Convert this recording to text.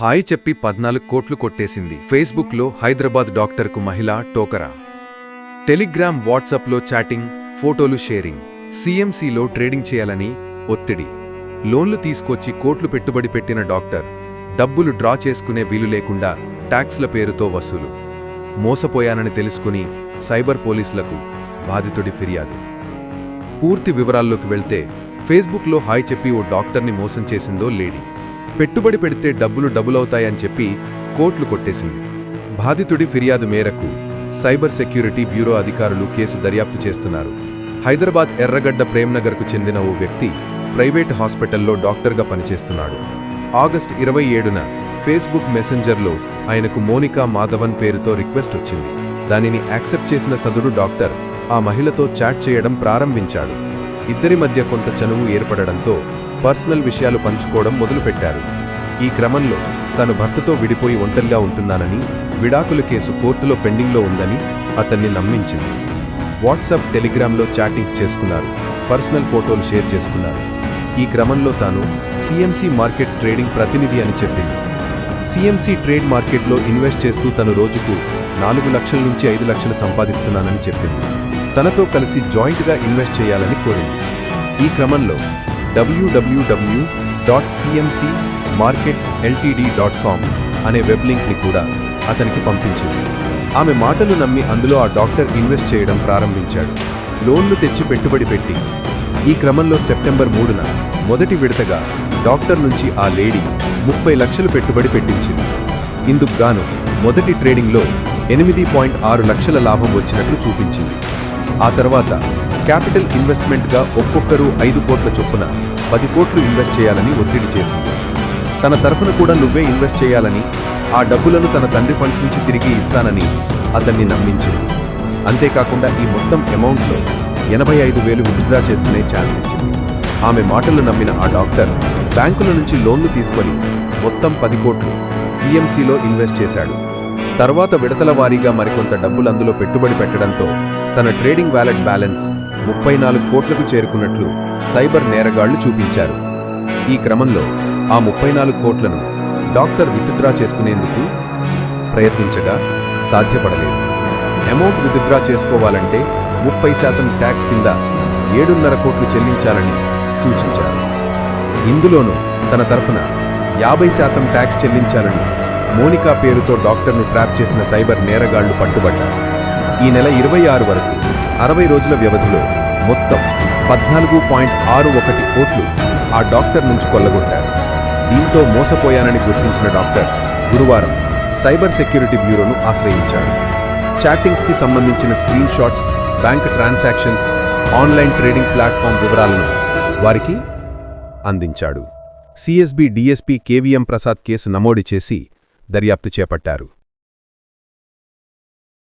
Hi చెప్పి పద్నాలుగు కోట్లు కొట్టేసింది. ఫేస్బుక్లో హైదరాబాద్ డాక్టర్కు మహిళ టోకరా. టెలిగ్రామ్ వాట్సాప్లో చాటింగ్ ఫోటోలు షేరింగ్. సీఎంసీలో ట్రేడింగ్ చేయాలని ఒత్తిడి. లోన్లు తీసుకొచ్చి కోట్లు పెట్టుబడి పెట్టిన డాక్టర్. డబ్బులు డ్రా చేసుకునే వీలు లేకుండా ట్యాక్స్ల పేరుతో వసూలు. మోసపోయానని తెలుసుకుని సైబర్ పోలీసులకు బాధితుడి ఫిర్యాదు. పూర్తి వివరాల్లోకి వెళ్తే ఫేస్బుక్లో హాయ్ చెప్పి ఓ డాక్టర్ని మోసం చేసిందో లేడీ. పెట్టుబడి పెడితే డబ్బులు డబులవుతాయని చెప్పి కోట్లు కొట్టేసింది. బాధితుడి ఫిర్యాదు మేరకు సైబర్ సెక్యూరిటీ బ్యూరో అధికారులు కేసు దర్యాప్తు చేస్తున్నారు. హైదరాబాద్ ఎర్రగడ్డ ప్రేమ్నగర్కు చెందిన ఓ వ్యక్తి ప్రైవేట్ హాస్పిటల్లో డాక్టర్గా పనిచేస్తున్నాడు. ఆగస్ట్ ఇరవై ఏడున ఫేస్బుక్ మెసెంజర్లో ఆయనకు మోనికా మాధవన్ పేరుతో రిక్వెస్ట్ వచ్చింది. దానిని యాక్సెప్ట్ చేసిన సదుడు డాక్టర్ ఆ మహిళతో చాట్ చేయడం ప్రారంభించాడు. ఇద్దరి మధ్య కొంత చనువు ఏర్పడడంతో పర్సనల్ విషయాలు పంచుకోవడం మొదలుపెట్టారు. ఈ క్రమంలో తను భర్తతో విడిపోయి ఒంటరిగా ఉంటున్నానని విడాకుల కేసు కోర్టులో పెండింగ్లో ఉందని అతన్ని నమ్మించింది. వాట్సాప్ టెలిగ్రామ్లో చాటింగ్స్ చేసుకున్నారు పర్సనల్ ఫోటోలు షేర్ చేసుకున్నారు. ఈ క్రమంలో తాను సిఎంసి మార్కెట్స్ ట్రేడింగ్ ప్రతినిధి అని చెప్పింది. సిఎంసి ట్రేడ్ మార్కెట్లో ఇన్వెస్ట్ చేస్తూ తను రోజుకు నాలుగు లక్షల నుంచి ఐదు లక్షలు సంపాదిస్తున్నానని చెప్పింది. తనతో కలిసి జాయింట్గా ఇన్వెస్ట్ చేయాలని కోరింది. ఈ క్రమంలో W W W dot CMC markets LTD dot com అనే వెబ్ లింక్ని కూడా అతనికి పంపించింది. ఆమె మాటలు నమ్మి అందులో ఆ డాక్టర్ ఇన్వెస్ట్ చేయడం ప్రారంభించాడు. లోన్లు తెచ్చి పెట్టుబడి పెట్టి. ఈ క్రమంలో సెప్టెంబర్ మూడున మొదటి విడతగా డాక్టర్ నుంచి ఆ లేడీ ముప్పై లక్షలు పెట్టుబడి పెట్టించింది. ఇందుకు గాను మొదటి ట్రేడింగ్లో ఎనిమిది పాయింట్ ఆరు లక్షల లాభం వచ్చినట్లు చూపించింది. ఆ తర్వాత క్యాపిటల్ ఇన్వెస్ట్మెంట్గా ఒక్కొక్కరు ఐదు కోట్ల చొప్పున పది కోట్లు ఇన్వెస్ట్ చేయాలని ఒత్తిడి చేసింది. తన తరఫున కూడా నువ్వే ఇన్వెస్ట్ చేయాలని ఆ డబ్బులను తన తండ్రి ఫండ్స్ నుంచి తిరిగి ఇస్తానని అతన్ని నమ్మించింది. అంతేకాకుండా ఈ మొత్తం అమౌంట్లో ఎనభై ఐదు వేలు విత్డ్రా చేసుకునే ఛాన్స్ ఇచ్చింది. ఆమె మాటలు నమ్మిన ఆ డాక్టర్ బ్యాంకుల నుంచి లోన్లు తీసుకొని మొత్తం పది కోట్లు సీఎంసీలో ఇన్వెస్ట్ చేశాడు. తర్వాత విడతల వారీగా మరికొంత డబ్బులు అందులో పెట్టుబడి పెట్టడంతో తన ట్రేడింగ్ వ్యాలెట్ బ్యాలెన్స్ ముప్పై నాలుగు కోట్లకు చేరుకున్నట్లు సైబర్ నేరగాళ్ళు చూపించారు. ఈ క్రమంలో ఆ ముప్పై నాలుగు కోట్లను డాక్టర్ విత్డ్రా చేసుకునేందుకు ప్రయత్నించగా సాధ్యపడలేదు. అమౌంట్ విత్డ్రా చేసుకోవాలంటే ముప్పై శాతం ట్యాక్స్ కింద ఏడున్నర కోట్లు చెల్లించాలని సూచించారు. ఇందులోనూ తన తరఫున యాభై శాతం ట్యాక్స్ చెల్లించాలని మోనికా పేరుతో డాక్టర్ను ట్రాప్ చేసిన సైబర్ నేరగాళ్ళు పట్టుబడ్డారు. ఈ నెల ఇరవై ఆరు వరకు అరవై రోజుల వ్యవధిలో మొత్తం పద్నాలుగు పాయింట్ ఆరు ఒకటి కోట్లు ఆ డాక్టర్ నుంచి కొల్లగొట్టారు. దీంతో మోసపోయానని గుర్తించిన డాక్టర్ గురువారం సైబర్ సెక్యూరిటీ బ్యూరోను ఆశ్రయించాడు. చాటింగ్స్కి సంబంధించిన screen shots bank transactions online trading platform వివరాలను వారికి అందించాడు. CSB DSP KVM Prasad case నమోదు చేసి దర్యాప్తు చేపట్టారు.